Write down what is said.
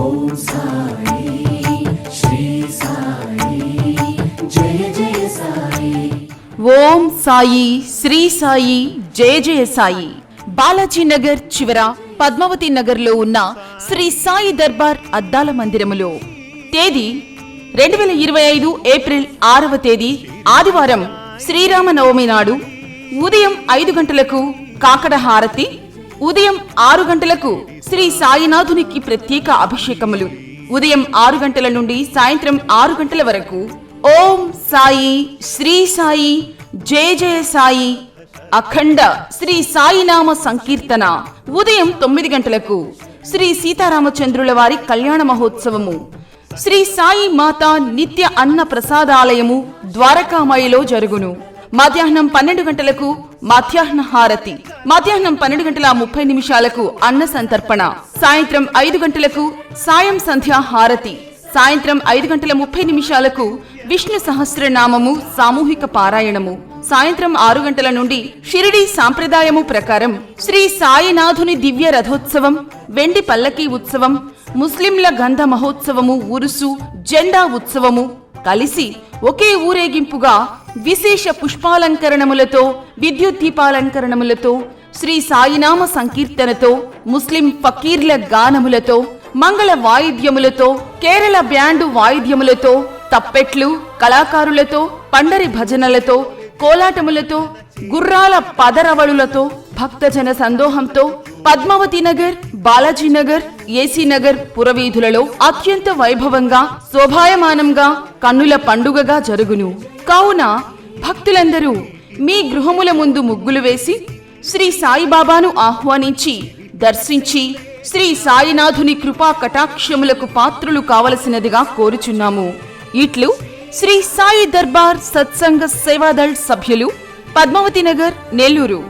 ఓం సాయి శ్రీ సాయి జయ జయ సాయి. సాయి బాలాజీ నగర్ చివర పద్మావతి నగర్లో ఉన్న శ్రీ సాయి దర్బార్ అద్దాల మందిరములో. తేదీ రెండు వేల ఇరవై ఐదు ఏప్రిల్ ఆరవ తేదీ ఆదివారం శ్రీరామనవమి నాడు ఉదయం ఐదు గంటలకు కాకడ హారతి ఉదయం ఆరు గంటలకు శ్రీ సాయినాథునికి ప్రత్యేక అభిషేకములు. ఉదయం ఆరు గంటల నుండి సాయంత్రం ఆరు గంటల వరకు ఓం సాయి శ్రీ సాయి జయ జయ సాయి అఖండ శ్రీ సాయినామ సంకీర్తన ఉదయం తొమ్మిది గంటలకు శ్రీ సీతారామచంద్రుల వారి కళ్యాణ మహోత్సవము. శ్రీ సాయి మాత నిత్య అన్న ప్రసాదాలయము ద్వారకామాయిలో జరుగును. మధ్యాహ్నం పన్నెండు గంటలకు మధ్యాహ్న హారతి. మధ్యాహ్నం పన్నెండు గంటల ముప్పై నిమిషాలకు అన్న సంతర్పణ. సాయంత్రం ఐదు గంటలకు సాయం సంధ్యా హారతి. సాయంత్రం ఐదు గంటల ముప్పై నిమిషాలకు విష్ణు సహస్రనామము సామూహిక పారాయణము. సాయంత్రం ఆరు గంటల నుండి షిరిడి సాంప్రదాయము ప్రకారం శ్రీ సాయినాథుని దివ్య రథోత్సవం వెండి పల్లకీ ఉత్సవం ముస్లింల గంధ మహోత్సవము ఉరుసు జెండా ఉత్సవము కలిసి ఒకే ఊరేగింపుగా విశేష పుష్పాలంకరణములతో విద్యుత్ దీపాలంకరణములతో శ్రీ సాయినామ సంకీర్తనతో ముస్లిం ఫకీర్ల గానములతో మంగళ వాయిద్యములతో కేరళ బ్యాండు వాయిద్యములతో తప్పెట్లు కళాకారులతో పండరి భజనలతో కోలాటములతో గుర్రాల పదరవళులతో భక్తజన సందోహంతో పద్మావతి నగర్ బాలాజీనగర్ ఏసీ నగర్ పురవీధులలో అత్యంత వైభవంగా శోభాయమానంగా కన్నుల పండుగగా జరుగును. కావున భక్తులందరూ మీ గృహముల ముందు ముగ్గులు వేసి శ్రీ సాయిబాబాను ఆహ్వానించి దర్శించి శ్రీ సాయినాథుని కృపా కటాక్షములకు పాత్రులు కావలసినదిగా కోరుచున్నాము. ఇట్లు శ్రీ సాయి దర్బార్ సత్సంగ సేవాదళ్ సభ్యులు పద్మావతి నగర్ నెల్లూరు.